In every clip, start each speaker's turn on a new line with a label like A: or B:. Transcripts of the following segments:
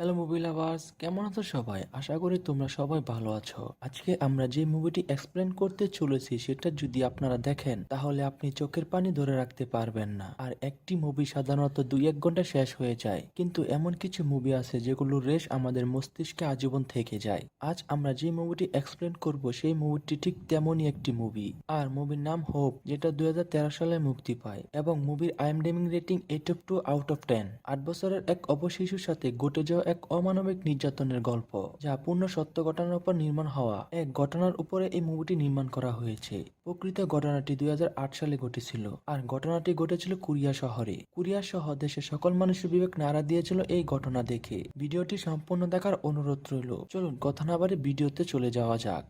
A: Hello movie lovers, কেমন আছো সবাই? আশা করি তোমরা সবাই ভালো আছো। আজকে আমরা যে মুভিটি এক্সপ্লেন করতে চলেছি সেটা যদি আপনারা দেখেন, তাহলে আপনি চোখের পানি ধরে রাখতে পারবেন না। আর একটি মুভি সাধারণত দুই এক ঘণ্টা শেষ হয়ে যায়। কিন্তু এমন কিছু মুভি আছে যেগুলো রেশ আমাদের মস্তিষ্কে আজীবন থেকে যায়। আজ আমরা যে মুভিটি এক্সপ্লেন করব, সেই মুভিটি ঠিক তেমনই একটি মুভি। আর মুভির নাম হোপ যেটা দুই হাজার তেরো সালে মুক্তি পায়। এবং মুভির আইএমডেমিং rating eight of two out of ten আট বছরের এক অপশিশুর সাথে ঘটে যাওয়া এক অমানবিক নির্যাতনের গল্প, যা পূর্ণ সত্য ঘটনার উপর নির্মাণ হওয়া এক ঘটনার উপরে এই মুভিটি নির্মাণ করা হয়েছে। প্রকৃত ঘটনাটি দুই হাজার আট সালে ঘটেছিল, আর ঘটনাটি ঘটেছিল কুরিয়া শহরে। কুরিয়া সহ দেশের সকল মানুষের বিবেক নাড়া দিয়েছিল এই ঘটনা দেখে। ভিডিওটি সম্পূর্ণ দেখার অনুরোধ রইল। চলুন কথা না বাড়ি ভিডিওতে চলে যাওয়া যাক।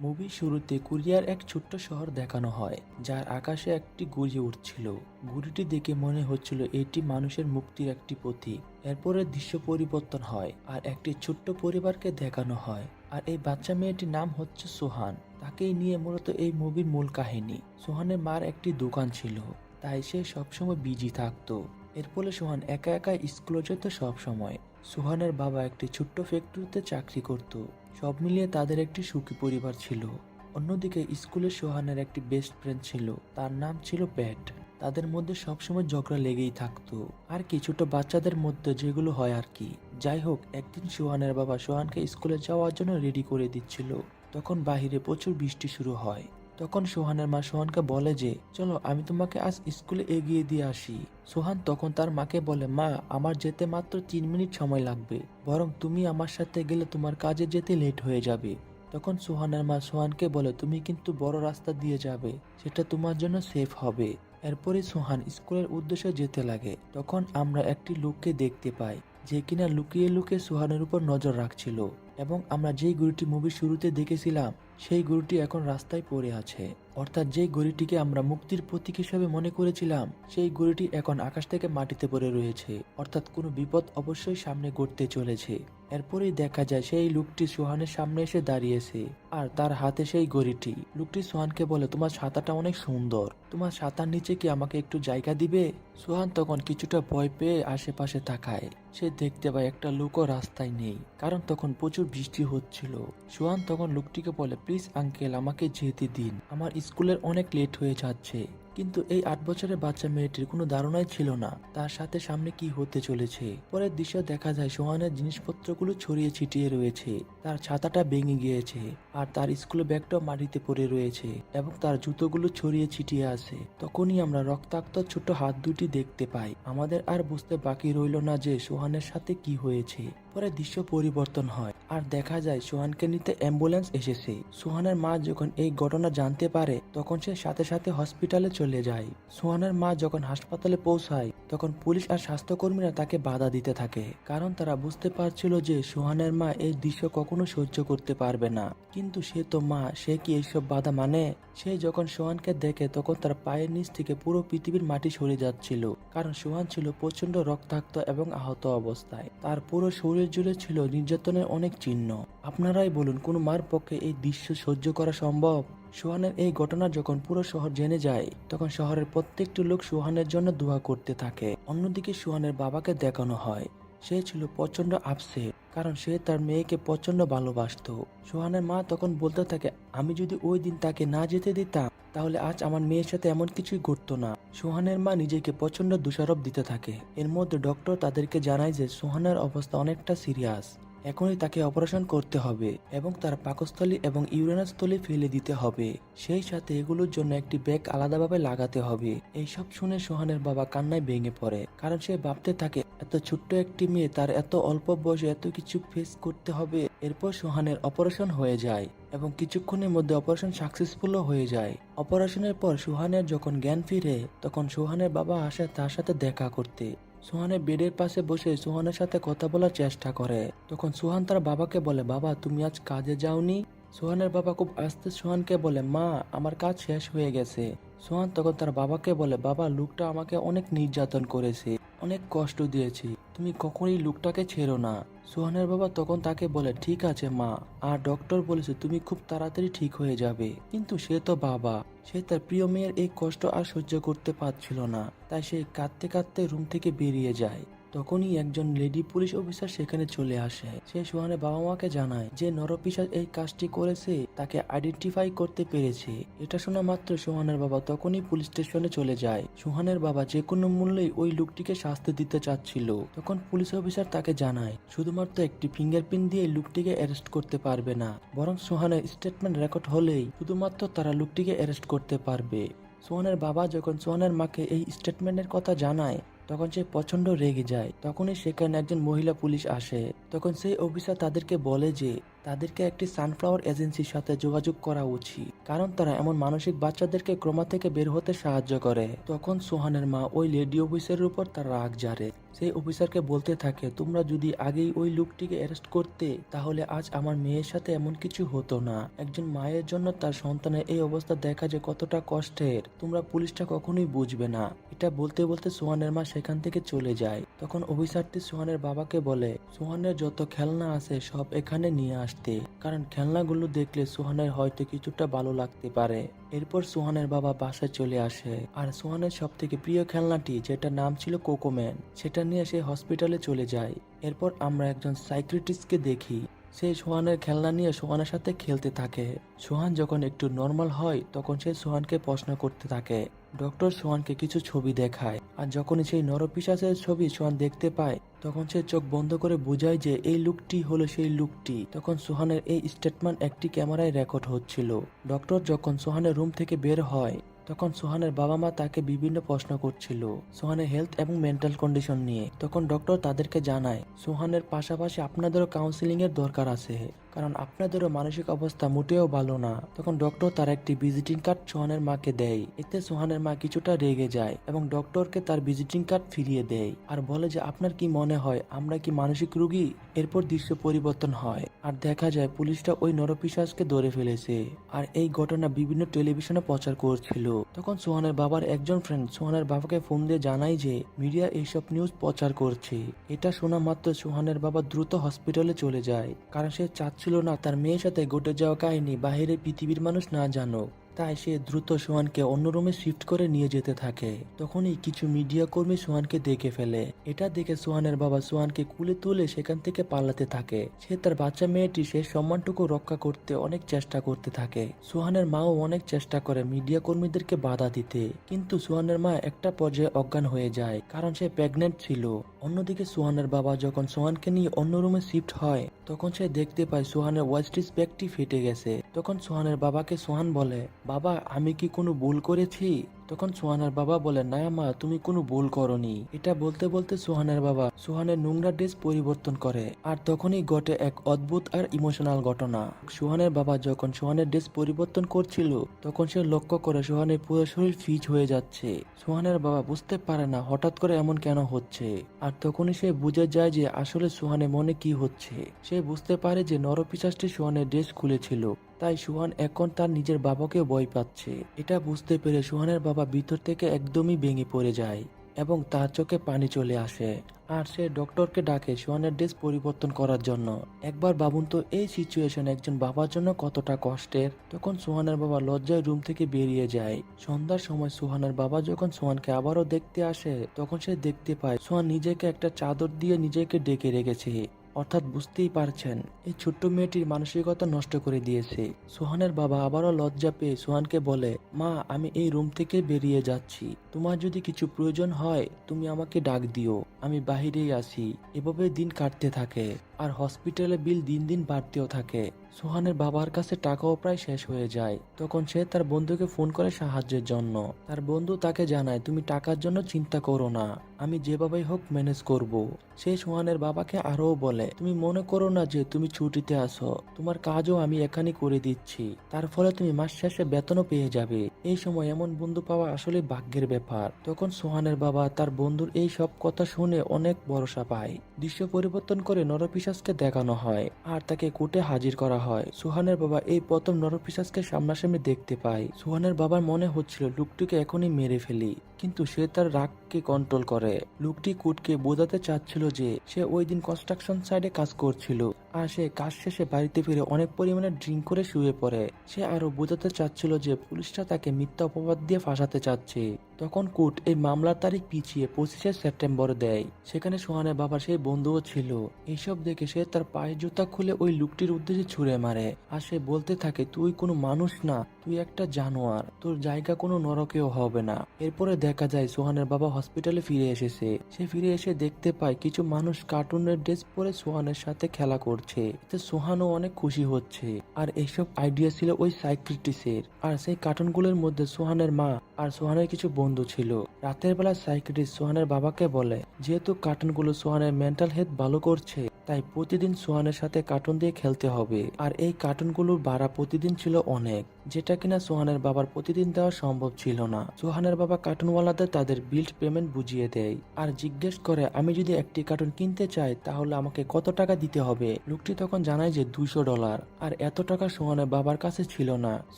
A: মুভির শুরুতে কোরিয়ার এক ছোট্ট শহর দেখানো হয়, যার আকাশে একটি গড়িয়ে উঠছিল। গুড়িটি দেখে মনে হচ্ছিল এটি মানুষের মুক্তির একটি প্রতীক। এরপরে দৃশ্য পরিবর্তন হয় আর একটি ছোট্ট পরিবারকে দেখানো হয়। আর এই বাচ্চা মেয়েটির নাম হচ্ছে সোহান। তাকেই নিয়ে মূলত এই মুভির মূল কাহিনী। সোহানের মার একটি দোকান ছিল, তাই সে সবসময় বিজি থাকতো। এর ফলে সোহান একা একা স্কুলে যেত সবসময়। সোহানের বাবা একটি ছোট্ট ফ্যাক্টরিতে চাকরি করত। সব মিলিয়ে তাদের একটি সুখী পরিবার ছিল। অন্যদিকে স্কুলে সোহানের একটি বেস্ট ফ্রেন্ড ছিল। তার নাম ছিল প্যাট। তাদের মধ্যে সবসময় ঝগড়া লেগেই থাকতো। আর কি ছোট বাচ্চাদের মধ্যে যেগুলো হয় আর কি। যাই হোক, একদিন সোহানের বাবা সোহানকে স্কুলে যাওয়ার জন্য রেডি করে দিচ্ছিল। তখন বাহিরে প্রচুর বৃষ্টি শুরু হয়। তখন সোহানের মা সোহানকে বলে যে, চলো, আমি তোমাকে আজ স্কুলে এগিয়ে দিয়ে আসি। সোহান তখন তার মাকে বলে, মা, আমার যেতে মাত্র তিন মিনিট সময় লাগবে, বরং তুমি আমার সাথে গেলে তোমার কাজে যেতে লেট হয়ে যাবে। তখন সোহানের মা সোহানকে বলে, তুমি কিন্তু বড় রাস্তা দিয়ে যাবে, সেটা তোমার জন্য সেফ হবে। এরপরে সোহান স্কুলের উদ্দেশ্যে যেতে লাগে। তখন আমরা একটি লোককে দেখতে পাই, যে কিনা লুকিয়ে লুকিয়ে সোহানের উপর নজর রাখছিল, এবং আমরা যেই গুরুটি মুভি শুরুতে দেখেছিলাম সেই গরুটি এখন রাস্তায় পড়ে আছে। অর্থাৎ যেই গরুটিকে আমরা মুক্তির প্রতীক হিসেবে মনে করেছিলাম, সেই গরুটি এখন আকাশ থেকে মাটিতে পড়ে রয়েছে। অর্থাৎ কোনো বিপদ অবশ্যই সামনে ঘটতে চলেছে। এরপরেই দেখা যায় সেই লোকটি সোহানের সামনে এসে দাঁড়িয়েছে আর তার হাতে সেই গড়িটি। লোকটি সোহানকে বলে, তোমার ছাতাটা অনেক সুন্দর। তোমার ছাতার নিচে কি আমাকে একটু জায়গা দিবে? সোহান তখন কিছুটা ভয় পেয়ে আশেপাশে তাকায়। সে দেখতে পায় একটা লোকও রাস্তায় নেই, কারণ তখন প্রচুর বৃষ্টি হচ্ছিল। সোহান তখন লোকটিকে বলে, প্লিজ আঙ্কেল, আমাকে যেতে দিন। আমার স্কুলের অনেক লেট হয়ে যাচ্ছে, কিন্তু এই আট বছরের বাচ্চা মেয়েটির কোনো ধারণাই ছিল না। তার সাথে সামনে কি হতে চলেছে? পরের দৃশ্য দেখা যায় সোহানের জিনিসপত্রগুলো ছড়িয়ে ছিটিয়ে রয়েছে। তার ছাতাটা ভেঙে গিয়েছে। আর তার স্কুল ব্যাগটাও মাটিতে পড়ে রয়েছে এবং তার জুতোগুলো ছড়িয়ে ছিটিয়ে আছে। তখনই আমরা রক্তাক্ত ছোট হাত দুটি দেখতে পাই। আমাদের আর বুঝতে বাকি রইল না যে সোহানের সাথে কি হয়েছে। পরে দৃশ্য পরিবর্তন হয় আর দেখা যায় সোহানকে নিতে অ্যাম্বুলেন্স এসেছে। সোহানের মা যখন এই ঘটনা জানতে পারে, তখন সে সাথে সাথে হসপিটালে চলে যায়। সোহানের মা যখন হাসপাতালে পৌঁছায় তখন পুলিশ আর স্বাস্থ্যকর্মীরা তাকে বাধা দিতে থাকে, কারণ তারা বুঝতে পারছিল যে সোহানের মা এই দৃশ্য কখনো সহ্য করতে পারবে না। কিন্তু সে তো মা, সে কি এইসব বাধা মানে? সে যখন সোহানকে দেখে তখন তার পায়ের নিচ থেকে পুরো পৃথিবীর মাটি সরে যাচ্ছিল, কারণ সোহান ছিল প্রচণ্ড রক্তাক্ত এবং আহত অবস্থায়। তার পুরো শরীর জুড়ে ছিল নির্যাতনের অনেক চিহ্ন। আপনারাই বলুন, কোন মার পক্ষে এই দৃশ্য সহ্য করা সম্ভব? সোহানের এই ঘটনা যখন পুরো শহর জেনে যায়, তখন শহরের প্রত্যেকটি লোক সোহানের জন্য দোয়া করতে থাকে। অন্যদিকে সোহানের বাবাকে দেখানো হয়। সে ছিল প্রচণ্ড আপসেট কারণ সে তার মেয়েকে প্রচণ্ড ভালোবাসতো। সোহানের মা তখন বলতে থাকে, আমি যদি ওই দিন তাকে না যেতে দিতাম, তাহলে আজ আমার মেয়ের সাথে এমন কিছুই ঘটতো না। সোহানের মা নিজেকে প্রচণ্ড দোষারোপ দিতে থাকে। এর মধ্যে ডক্টর তাদেরকে জানায় যে, সোহানের অবস্থা অনেকটা সিরিয়াস এখনই তাকে অপারেশন করতে হবে এবং তার পাকস্থলী এবং ইউরেনাস স্থলী ফেলে দিতে হবে। সেই সাথে এগুলোর জন্য একটি ব্যাগ আলাদাভাবে লাগাতে হবে। এইসব শুনে সোহানের বাবা কান্নায় ভেঙে পড়ে, কারণ সে ভাবতে থাকে, এত ছোট্ট একটি মেয়ে, তার এত অল্প বয়সে এত কিছু ফেস করতে হবে। এরপর সোহানের অপারেশন হয়ে যায় এবং কিছুক্ষণের মধ্যে অপারেশন সাকসেসফুলও হয়ে যায়। অপারেশনের পর সোহানের যখন জ্ঞান ফিরে, তখন সোহানের বাবা আসে তার সাথে দেখা করতে। সোহানের বেডের পাশে বসে সোহানের সাথে কথা বলার চেষ্টা করে। তখন সোহান তার বাবাকে বলে, বাবা, তুমি আজ কাজে যাওনি? সোহানের বাবা খুব আস্তে সোহানকে বলে, মা, আমার কাজ শেষ হয়ে গেছে। সোহান তখন তার বাবাকে বলে, বাবা, লোকটা আমাকে অনেক নির্যাতন করেছে, অনেক কষ্ট দিয়েছি। তুমি কখনই লোকটাকে ছেড়ো না। সোহানের বাবা তখন তাকে বলে, ঠিক আছে মা। আর ডক্টর বলেছে, তুমি খুব তাড়াতাড়ি ঠিক হয়ে যাবে। কিন্তু সে তো বাবা। সে তার প্রিয় মেয়ের এই কষ্ট আর সহ্য করতে পারছিল না। তাই সে কাঁদতে কাঁদতে রুম থেকে বেরিয়ে যায়। তখনই একজন লেডি পুলিশ অফিসার সেখানে চলে আসে। সে সোহানের বাবা মাকে জানায় যে নরপিশাচ এই কাজটি করেছে, তাকে আইডেন্টিফাই করতে পেরেছে। এটা শোনা মাত্র সোহানের বাবা তখনই পুলিশ স্টেশনে চলে যায়। সোহানের বাবা যে কোনো মূল্যেই ওই লোকটিকে শাস্তি দিতে চাচ্ছিল। তখন পুলিশ অফিসার তাকে জানায়, শুধুমাত্র একটি ফিঙ্গারপ্রিন্ট দিয়ে লোকটিকে অ্যারেস্ট করতে পারবে না। বরং সোহানের স্টেটমেন্ট রেকর্ড হলেই শুধুমাত্র তারা লোকটিকে অ্যারেস্ট করতে পারবে। সোহানের বাবা যখন সোহানের মাকে এই স্টেটমেন্টের কথা জানায় তখন সে প্রচণ্ড রেগে যায়। তখনই সেখানে একজন মহিলা পুলিশ আসে। তখন সেই অফিসার তাদেরকে বলে যে তাদেরকে একটি সানফ্লাওয়ার এজেন্সির সাথে যোগাযোগ করা উচিত। কারণ তারা এমন মানসিক বাচ্চাদেরকে ক্রমা থেকে বের হতে সাহায্য করে। তখন সোহানের মা ওই লেডি অফিসারের উপর তার রাগ জারে। সেই অফিসারকে বলতে থাকে, তোমরা যদি আগেই ওই লোকটিকে অ্যারেস্ট করতে, তাহলে আজ আমার মেয়ের সাথে এমন কিছু হতো না। একজন মায়ের জন্য তার সন্তানের এই অবস্থা দেখা যে কতটা কষ্টের। তোমরা পুলিশটা কখনোই বুঝবে না। এটা বলতে বলতে সোহানের মা সেখান থেকে চলে যায়। তখন অফিসারটি সোহানের বাবাকে বলে, সোহানের যত খেলনা আছে সব এখানে নিয়ে আসতে কারণ খেলনাগুলো দেখলে সোহানের হয়তো কিছুটা ভালো লাগতে পারে। এরপর সোহানের বাবা বাসায় চলে আসে। আর সোহানের সব থেকে প্রিয় খেলনাটি যেটা নাম ছিল কোকোম্যান, সেটা নিয়ে সে হসপিটালে চলে যায়। এরপর আমরা একজন সাইক্রেটিস্টকে দেখি। সে সোহানের খেলনা নিয়ে সোহানের সাথে খেলতে থাকে। সোহান যখন একটু নর্মাল হয়, তখন সে সোহানকে প্রশ্ন করতে থাকে। ডক্টর সোহানকে কিছু ছবি দেখায়। আর যখনই সেই নরপিশাচের ছবি সোহান দেখতে পায়, তখন সে চোখ বন্ধ করে বোঝায় যে এই লুকটি হলো সেই লুকটি তখন সোহানের এই স্টেটমেন্ট একটি ক্যামেরায় রেকর্ড হচ্ছিল। ডক্টর যখন সোহানের রুম থেকে বের হয় তখন সোহানের বাবা মা তাকে বিভিন্ন প্রশ্ন করছিল সোহানের হেলথ এবং মেন্টাল কন্ডিশন নিয়ে। তখন ডক্টর তাদেরকে জানায়, সোহানের পাশাপাশি আপনাদেরও কাউন্সিলিং এর দরকার আছে। কারণ আপনাদেরও মানসিক অবস্থা মোটেও ভালো না। তখন ডক্টর তার একটি ভিজিটিং কার্ড সোহানের মাকে দেয়। এতে সোহানের মা কিছুটা রেগে যায় এবং ডক্টরকে তার ভিজিটিং কার্ড ফিরিয়ে দেয়। আর বলে যে, আপনার কি মনে হয়, আমরা কি মানসিক রোগী? এরপর দৃশ্য পরিবর্তন হয়। আর দেখা যায়, পুলিশটা ওই নরপিশাচকে ধরে ফেলেছে। আর এই ঘটনা বিভিন্ন টেলিভিশনে প্রচার করছিল। তখন সোহানের বাবার একজন ফ্রেন্ড সোহানের বাবাকে ফোন দিয়ে জানায় যে, মিডিয়া এইসব নিউজ প্রচার করছে। এটা শোনা মাত্র সোহানের বাবা দ্রুত হসপিটালে চলে যায়। কারণ সে চাচ্ছিল না তার মেয়ের সাথে ঘটে যাওয়া কাহিনী বাহিরে পৃথিবীর মানুষ না জানুক। তাই সে দ্রুত সোহানকে অন্য রুমে শিফট করে নিয়ে যেতে থাকে। তখনই কিছু মিডিয়া কর্মী সোহানকে দেখে ফেলে। এটা দেখে সোহানের বাবা সোহানকে কুলে তুলে সেখান থেকে পালাতে থাকে। সে তার বাচ্চা মেয়েটি সে সম্মানটুকু রক্ষা করতে অনেক চেষ্টা করতে থাকে। সোহানের মাও অনেক চেষ্টা করে মিডিয়া কর্মীদেরকে বাধা দিতে। কিন্তু সোহানের মা একটা পর্যায়ে অজ্ঞান হয়ে যায়, কারণ সে প্রেগনেন্ট ছিল। অন্যদিকে সোহানের বাবা যখন সোহানকে নিয়ে অন্য রুমে শিফট হয়, তখন সে দেখতে পায় সোহানের ওয়াইস্টিস ব্যাগটি ফেটে গেছে। তখন সোহানের বাবাকে সোহান বলে, বাবা, আমি কি কোনো ভুল করেছি? তখন সোহানের বাবা বলে, না মা, তুমি কোনো ভুল করনি। এটা বলতে বলতে সোহানের বাবা সোহানের নোংরা ড্রেস পরিবর্তন করে, আর তখনই ঘটে এক অদ্ভুত আর ইমোশনাল ঘটনা। সোহানের বাবা যখন সোহানের ড্রেস পরিবর্তন করছিল, তখন সে লক্ষ্য করে সোহানের পুরো শরীর ফিজ হয়ে যাচ্ছে। সোহানের বাবা বুঝতে পারে না হঠাৎ করে এমন কেন হচ্ছে, আর তখনই সে বুঝে যায় যে আসলে সোহানের মনে কি হচ্ছে। সে বুঝতে পারে যে নরপিশাচটি সোহানের ড্রেস খুলেছিল, তাই সুহান এখন তার নিজের বাবাকে ভয় পাচ্ছে। এটা বুঝতে পেরে সুহানের বাবা ভিতর থেকে একদমই ভেঙে পড়ে যায় এবং তার চোখে পানি চলে আসে। আর সে ডক্টরকে ডাকে সুহানের ড্রেস পরিবর্তন করার জন্য। একবার ভাবুন তো, এই সিচুয়েশন একজন বাবার জন্য কতটা কষ্টের। তখন সোহানের বাবা লজ্জায় রুম থেকে বেরিয়ে যায়। সন্ধ্যার সময় সোহানের বাবা যখন সোহানকে আবারও দেখতে আসে, তখন সে দেখতে পায় সোহান নিজেকে একটা চাদর দিয়ে নিজেকে ডেকে রেখেছে। অর্থাৎ বুঝতেই পারছেন, এই ছোট্ট মেয়েটির মানসিকতা নষ্ট করে দিয়েছে। সোহানের বাবা আবারও লজ্জা পেয়ে সোহানকে বলে, মা, আমি এই রুম থেকে বেরিয়ে যাচ্ছি। তোমার যদি কিছু প্রয়োজন হয়, তুমি আমাকে ডাক দিও। আমি বাহিরেই আসি এভাবে দিন কাটতে থাকে। আর হসপিটালে বিল দিন দিন বাড়তেও থাকে। সোহানের বাবার কাছে টাকাও প্রায় শেষ হয়ে যায়। তখন সে তার বন্ধুকে ফোন করে সাহায্যের জন্য। তার বন্ধু তাকে জানায়, তুমি টাকার জন্য চিন্তা করো না। আমি যেভাবেই হোক ম্যানেজ করব। সে সোহানের বাবাকে আরও বলে, তুমি মনে করো না যে তুমি ছুটিতে আসো তোমার কাজও আমি এখানে করে দিচ্ছি। তার ফলে তুমি মাস শেষে বেতনও পেয়ে যাবে। এই সময় এমন বন্ধু পাওয়া আসলে ভাগ্যের ব্যাপার। তখন সোহানের বাবা তার বন্ধুর এই সব কথা শুনে অনেক ভরসা পায়। দৃশ্য পরিবর্তন করে নরপিশাচকে দেখানো হয় আর তাকে কোর্টে হাজির করা হয়। সুহানের বাবা এই প্রথম নরপিশাচকে সামনাসামনি দেখতে পায়। সুহানের বাবার মনে হচ্ছিল লোকটিকে এখনই মেরে ফেলি, কিন্তু সে তার রাগকে কন্ট্রোল করে। লোকটি কুটকে বোঝাতে চাচ্ছিল যে সে ওই দিন কনস্ট্রাকশন সাইডে কাজ করছিল আর সে কাজ শেষে বাড়িতে ফিরে অনেক পরিমাণে ড্রিঙ্ক করে শুয়ে পড়ে। সে আরও বোঝাতে চাচ্ছিল যে পুলিশটা তাকে মিথ্যা অপবাদ দিয়ে ফাঁসাতে চাচ্ছে। তখন কোর্ট এই মামলার তারিখ পিছিয়ে পঁচিশে সেপ্টেম্বর দেয়। সেখানে সোহানের বাবার সেই বন্ধুও ছিল। এইসব দেখে সে তার পায়ের জুতা খুলে ওই লোকটির উদ্দেশ্যে ছুঁড়ে মারে। আর সে বলতে থাকে, তুই কোনো মানুষ না, তুই একটা জানোয়ার। তোর জায়গা কোনো নরকেও হবে না। এরপরে দেখা যায়, সোহানের বাবা হসপিটালে ফিরে এসেছে। সে ফিরে এসে দেখতে পায়, কিছু মানুষ কার্টুনের ড্রেস পরে সোহানের সাথে খেলা করছে। এতে সোহানও অনেক খুশি হচ্ছে। আর এইসব আইডিয়া ছিল ওই সাইক্রিটিসের আর সেই কার্টুনগুলোর মধ্যে সোহানের মা আর সোহানের কিছু বন্ধু ছিল। রাতের বেলা সাইক্রিটিস্ট সোহানের বাবাকে বলে যেহেতু কার্টুনগুলো সোহানের মেন্টাল হেলথ ভালো করছে তাই প্রতিদিন সোহানের সাথে কার্টুন দিয়ে খেলতে হবে। আর এই কার্টুনগুলোর ভাড়া প্রতিদিন ছিল অনেক। যেটা কিনা সোহানের বাবার প্রতিদিন দেওয়া সম্ভব ছিল না। সোহানের বাবা কার্টুনওয়ালাদের তাদের বিল্ড পেমেন্ট বুঝিয়ে দেয়। আর জিজ্ঞেস করে, আমি যদি একটি কার্টুন কিনতে চাই, তাহলে আমাকে কত টাকা দিতে হবে? লোকটি তখন জানায় যে দুইশো ডলার আর এত টাকা সোহানের বাবার কাছে ছিল না।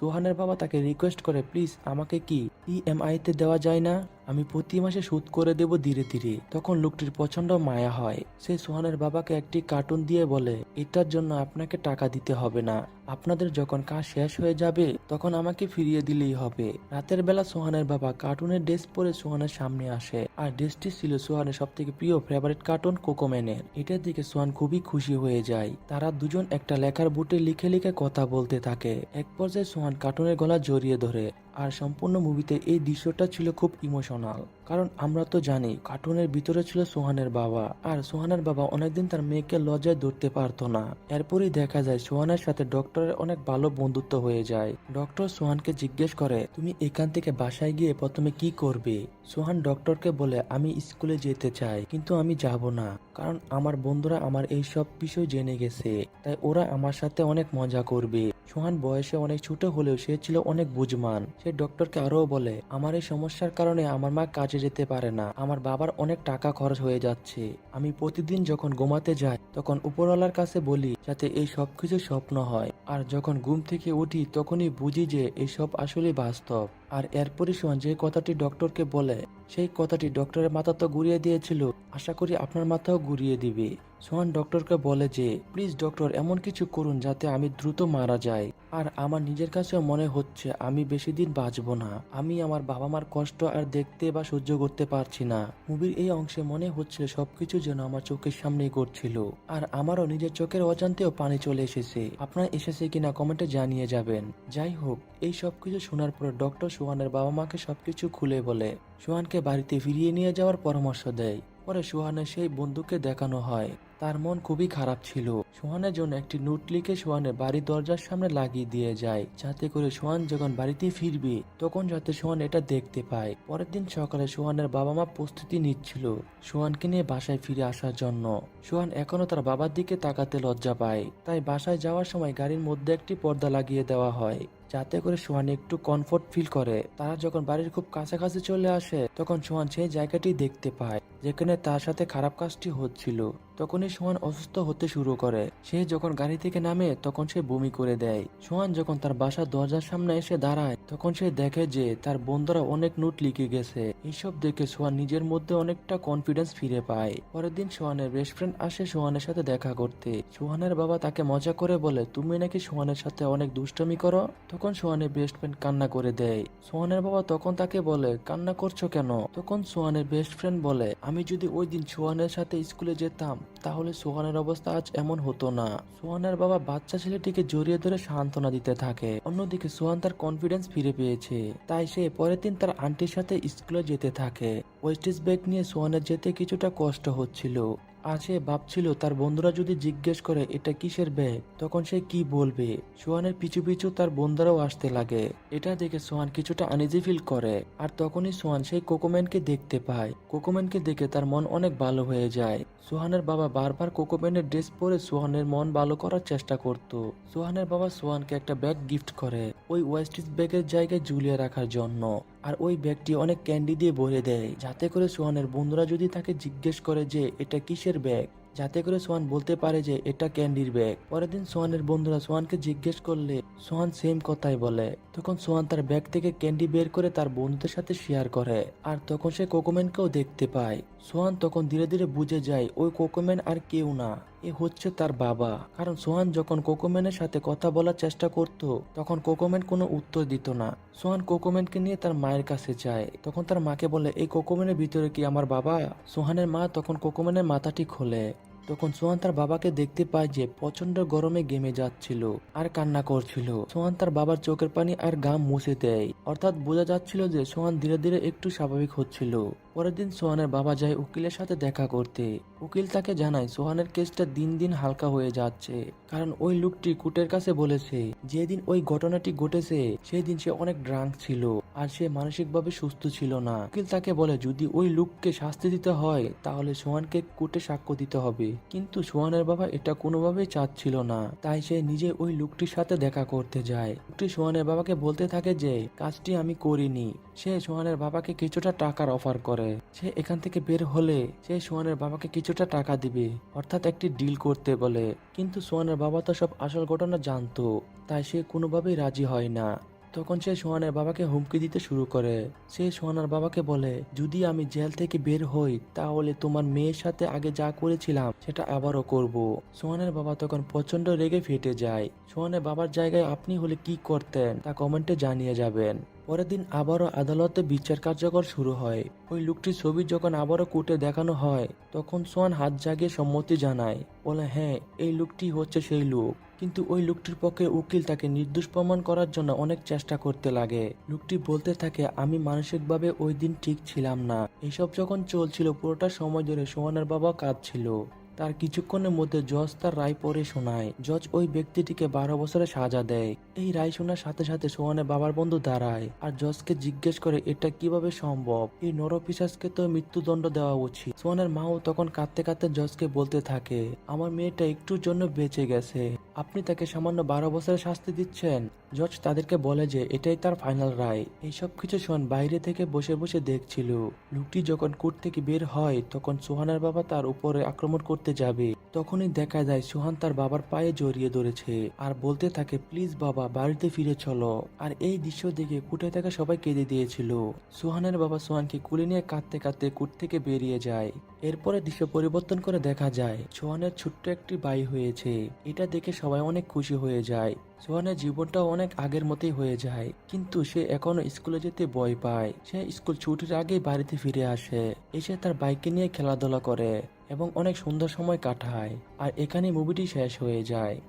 A: সোহানের বাবা তাকে রিকোয়েস্ট করে প্লিজ আমাকে কি ইএমআই তে দেওয়া যায় না? আমি প্রতি মাসে সুদ করে দেব ধীরে ধীরে। তখন লোকটির প্রচণ্ড মায়া হয়। সে সোহানের বাবাকে একটি কার্টুন দিয়ে বলে, এটার জন্য আপনাকে টাকা দিতে হবে না। আপনাদের যখন কাজ শেষ হয়ে যাবে, তখন আমাকে ফিরিয়ে দিলেই হবে। রাতের বেলা সোহানের বাবা কার্টুনের ড্রেস পরে সোহানের সামনে আসে, আর ড্রেসটি ছিল সোহানের সব থেকে প্রিয় ফেভারিট কার্টুন কোকোম্যানের এটার দিকে সোহান খুবই খুশি হয়ে যায়। তারা দুজন একটা লেখার বুটে লিখে লিখে কথা বলতে থাকে। এক পর্যায়ে সোহান কার্টুনের গলা জড়িয়ে ধরে, আর সম্পূর্ণ মুভিতে এই দৃশ্যটা ছিল খুব ইমোশনাল কারণ আমরা তো জানি কার্টুনের ভিতরে ছিল সোহানের বাবা। আর সোহানের বাবা অনেকদিন তার মেয়েকে লজ্জায় ধরতে পারতো না। এরপরই দেখা যায় সোহানের সাথে ডক্টরের অনেক ভালো বন্ধুত্ব হয়ে যায়। ডক্টর সোহানকে জিজ্ঞেস করে, তুমি এখান থেকে বাসায় গিয়ে প্রথমে কি করবে? সোহান ডক্টরকে বলে, আমি স্কুলে যেতে চাই, কিন্তু আমি যাব না, কারণ আমার বন্ধুরা আমার এই সব বিষয় জেনে গেছে, তাই ওরা আমার সাথে অনেক মজা করবে। সোহান বয়সে অনেক ছোট হলেও সে ছিল অনেক বুঝমান। সে ডক্টরকে আরও বলে, আমার এই সমস্যার কারণে আমার মা কাজে যেতে পারে না, আমার বাবার অনেক টাকা খরচ হয়ে যাচ্ছে। আমি প্রতিদিন যখন ঘুমাতে যাই, তখন উপরওয়ালার কাছে বলি যাতে এই সবকিছু স্বপ্ন হয়, আর যখন ঘুম থেকে উঠি তখনই বুঝি যে এই সব আসলে বাস্তব। আর এরপরই সোহান যে কথাটি ডক্টরকে বলে, সেই কথাটি ডক্টরের মাথা তো ঘুরিয়ে দিয়েছিল। আশা করি আপনার মাথাও ঘুরিয়ে দিবে। সোহান ডক্টরকে বলে যে, প্লিজ ডক্টর, এমন কিছু করুন যাতে আমি দ্রুত মারা যাই। আর আমার নিজের কাছেও মনে হচ্ছে আমি বেশি দিন বাঁচবো না। আমি আমার বাবা মার কষ্ট আর দেখতে বা সহ্য করতে পারছি না। মুভির এই অংশে মনে হচ্ছিল সবকিছু যেন আমার চোখের সামনেই ঘটছিল আর আমারও নিজের চোখের অজান্তেও পানি চলে এসেছে। আপনার এসেছে কিনা কমেন্টে জানিয়ে যাবেন। যাই হোক, এই সবকিছু শোনার পর ডক্টর সোহানের বাবা মাকে সবকিছু খুলে বলে, সোহানকে বাড়িতে ফিরিয়ে নিয়ে যাওয়ার পরামর্শ দেয়। পরে সোহানের সেই বন্ধুকে দেখানো হয়। তার মন খুবই খারাপ ছিল। সোহানের জন্য একটি নোট লিখে সোহানের বাড়ির দরজার সামনে লাগিয়ে দিয়ে যায়। যাতে করে সোহান যখন বাড়িতে ফিরবে, তখন যাতে সোহান এটা দেখতে পায়। পরের দিন সকালে সোহানের বাবা মা প্রস্তুতি নিচ্ছিল সোহানকে নিয়ে বাসায় ফিরে আসার জন্য। সোহান এখনও তার বাবার দিকে তাকাতে লজ্জা পায়। তাই বাসায় যাওয়ার সময় গাড়ির মধ্যে একটি পর্দা লাগিয়ে দেওয়া হয়। যাতে করে সোহান একটু কমফোর্ট ফিল করে। তারা যখন বাড়ির খুব কাছাকাছি চলে আসে, তখন সোহান সেই জায়গাটি দেখতে পায়, যেখানে তার সাথে খারাপ কাজটি হচ্ছিল। তখনই সোহান অসুস্থ হতে শুরু করে। সে যখন গাড়ি থেকে নামে, তখন সে বমি করে দেয়। সোহান যখন তার বাসার দরজার সামনে এসে দাঁড়ায়, তখন সে দেখে যে তার বন্ধুরা অনেক নোট লিখে গেছে। এইসব দেখে সোহান নিজের মধ্যে অনেকটা কনফিডেন্স ফিরে পায়। পরের দিন সোহানের বেস্ট ফ্রেন্ড আসে সোহানের সাথে দেখা করতে। সোহানের বাবা তাকে মজা করে বলে, তুমি নাকি সোহানের সাথে অনেক দুষ্টমি করো? তখন সোহানের বেস্ট ফ্রেন্ড কান্না করে দেয়। সোহানের বাবা তখন তাকে বলে, কান্না করছ কেন? তখন সোহানের বেস্ট ফ্রেন্ড বলে, আমি যদি ওই দিন সোহানের সাথে স্কুলে যেতাম তাহলে সোহানের অবস্থা আজ এমন হতো না। সোহানের বাবা বাচ্চা ছেলেটিকে জড়িয়ে ধরে সান্ত্বনা দিতে থাকে। অন্যদিকে সোহান তার কনফিডেন্স ফিরে পেয়েছে। তাই সে পরের দিন তার আন্টির সাথে স্কুলে যেতে থাকে। ওয়েস্টিস ব্যাগ নিয়ে সোহানের যেতে কিছুটা কষ্ট হচ্ছিল। সে ভাবছিল তার বন্ধুরা যদি জিজ্ঞেস করে এটা কিসের ব্যাগ তখন সে কি বলবে? সোহানের পিছু পিছু তার বন্ধুরাও আসতে লাগে। এটা দেখে সোহান কিছুটা আনিজি ফিল করে। আর তখনই সোহান সেই কোকোম্যানকে দেখতে পায়। কোকোম্যানকে দেখে তার মন অনেক ভালো হয়ে যায়। সোহানের বাবা বারবার কোকোম্যানের ড্রেস পরে সোহানের মন ভালো করার চেষ্টা করত। সোহানের বাবা সোহানকে একটা ব্যাগ গিফট করে, ওই ওয়েস্টিস ব্যাগের জায়গায় ঝুলিয়ে রাখার জন্য। আর ওই ব্যাগটি অনেক ক্যান্ডি দিয়ে ভরে দেয়। যাতে করে সোহানের বন্ধুরা যদি তাকে জিজ্ঞেস করে যে, এটা কিসের ব্যাগ? যাতে করে সোহান বলতে পারে যে, এটা ক্যান্ডির ব্যাগ। পরের দিন সোহানের বন্ধুরা সোহানকে জিজ্ঞেস করলে, সোহান সেম কথাই বলে। তখন সোহান তার ব্যাগ থেকে ক্যান্ডি বের করে তার বন্ধুদের সাথে শেয়ার করে। আর তখন সে কোকোম্যানকেও দেখতে পায়। সোহান তখন ধীরে ধীরে বুঝে যায়, ওই কোকোম্যান আর কেউ না। এ হচ্ছে তার বাবা। কারণ সোহান যখন কোকোম্যানের সাথে কথা বলার চেষ্টা করত, তখন কোকোম্যান কোনো উত্তর দিত না। সোহান কোকোম্যানকে নিয়ে তার মায়ের কাছে যায়। তখন তার মাকে বলে, এই কোকোম্যানের ভিতরে কি আমার বাবা? সোহানের মা তখন কোকোম্যানের মাথাটি খোলে। তখন সোহান তার বাবাকে দেখতে পায় যে প্রচণ্ড গরমে গেমে যাচ্ছিল আর কান্না করছিল। সোহান তার বাবার চোখের পানি আর গাম মুছে দেয়। অর্থাৎ বোঝা যাচ্ছিল যে সোহান ধীরে ধীরে একটু স্বাভাবিক হচ্ছিল। পরের দিন সোহানের বাবা যায় উকিলের সাথে দেখা করতে। উকিল তাকে জানায়, সোহানের কেসটা দিন দিন হালকা হয়ে যাচ্ছে। কারণ ওই লোকটি কুটের কাছে বলেছে, যেদিন ওই ঘটনাটি ঘটেছে সেই দিন সে অনেক ড্রাঙ্ক ছিল আর সে মানসিকভাবে সুস্থ ছিল না। উকিল তাকে বলে, যদি ওই লোককে শাস্তি দিতে হয়, তাহলে সোহানকে কোর্টে সাক্ষ্য দিতে হবে। কিন্তু সোহানের বাবা এটা কোনোভাবেই চাচ্ছিল না। তাই সে নিজে ওই লোকটির সাথে দেখা করতে যায়। লোকটি সোহানের বাবাকে বলতে থাকে যে, কাজটি আমি করিনি। সে সোহানের বাবাকে কিছুটা টাকার অফার করে। সে এখান থেকে বের হলে সে সোহানের বাবাকে কিছুটা টাকা দিবে। অর্থাৎ একটি ডিল করতে বলে। কিন্তু সোহানের বাবা তো সব আসল ঘটনা জানতো, তাই সে কোনোভাবেই রাজি হয় না। তখন সে সোহানের বাবাকে হুমকি দিতে শুরু করে। সে সোহানার বাবাকে বলে, যদি আমি জেল থেকে বের হই, তাহলে তোমার মেয়ের সাথে আগে যা করেছিলাম, সেটা আবারও করব। সোহানের বাবা তখন প্রচণ্ড রেগে ফেটে যায়। সোহানের বাবার জায়গায় আপনি হলে কি করতেন, তা কমেন্টে জানিয়ে যাবেন। পরের দিন আবারও আদালতে বিচার কার্যকর শুরু হয়। ওই লোকটির ছবি যখন আবারও কোর্টে দেখানো হয়, তখন সোহান হাত জাগিয়ে সম্মতি জানায়। বলে হ্যাঁ এই লোকটি হচ্ছে সেই লোক। কিন্তু ওই লোকটির পক্ষে উকিল তাকে নির্দোষ প্রমাণ করার জন্য অনেক চেষ্টা করতে লাগে। লোকটি বলতে থাকে, আমি মানসিকভাবে ওই দিন ঠিক ছিলাম না। এসব যখন চলছিল, পুরোটা সময় ধরে সোহানের বাবা কাঁদছিল। তার কিছুক্ষণের মধ্যে জজ তার রায় পড়ে শোনায়। জজ ওই ব্যক্তিটিকে বারো বছরের সাজা দেয়। এই রায় শোনার সাথে সাথে সোহানের বাবার বন্ধু দাঁড়ায় আর জজকে জিজ্ঞেস করে, এটা কীভাবে সম্ভব? এই নরপিসাসকে তো মৃত্যুদণ্ড দেওয়া উচিত। সোহানের মাও তখন কাঁদতে কাঁদতে জজকে বলতে থাকে, আমার মেয়েটা একটুর জন্য বেঁচে গেছে। আপনি তাকে সামান্য বারো বছরের শাস্তি দিচ্ছেন। জজ তাদেরকে বলে যে, এটাই তার ফাইনাল রায়। এইসব কিছু সোহান বাইরে থেকে বসে বসে দেখছিল। লোকটি যখন কোর্ট থেকে বের হয়, তখন সোহানের বাবা তার উপরে আক্রমণ করতে যাবে। তখনই দেখা যায় সোহান তার বাবার পায়ে জড়িয়ে ধরেছে আর বলতে থাকে, প্লিজ বাবা, বাড়িতে ফিরে চলো। আর এই দৃশ্য দেখে কুটে থাকা সবাই কেঁদে দিয়েছিল। সোহানের বাবা সোহানকে কুলে নিয়ে কাঁদতে কাঁদতে কুট থেকে বেরিয়ে যায়। এরপরে দৃশ্য পরিবর্তন করে দেখা যায়, সোহানের ছোট্ট একটি বাই হয়েছে। এটা দেখে সবাই অনেক খুশি হয়ে যায়। সোহানের জীবনটাও অনেক আগের মতোই হয়ে যায়। কিন্তু সে এখনও স্কুলে যেতে ভয় পায়। সে স্কুল ছুটির আগেই বাড়িতে ফিরে আসে। এসে তার বাইকে নিয়ে খেলাধুলা করে এবং অনেক সুন্দর সময় কাটায়। আর এখানে মুভিটি শেষ হয়ে যায়।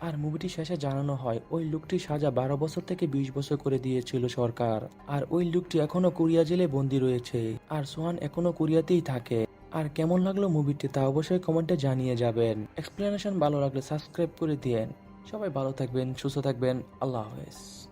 A: আর মুভিটি শেষে জানানো হয়, ওই লোকটি সাজা বারো বছর থেকে বিশ বছর করে দিয়েছিল সরকার। আর ওই লোকটি এখনও কোরিয়া জেলে বন্দি রয়েছে। আর সোহান এখনও কোরিয়াতেই থাকে। আর কেমন লাগল মুভিটি তা অবশ্যই কমেন্টে জানিয়ে যাবেন। এক্সপ্লেনেশন ভালো লাগলে সাবস্ক্রাইব করে দিয়েন। সবাই ভালো থাকবেন, সুস্থ থাকবেন। আল্লাহ হাফেজ।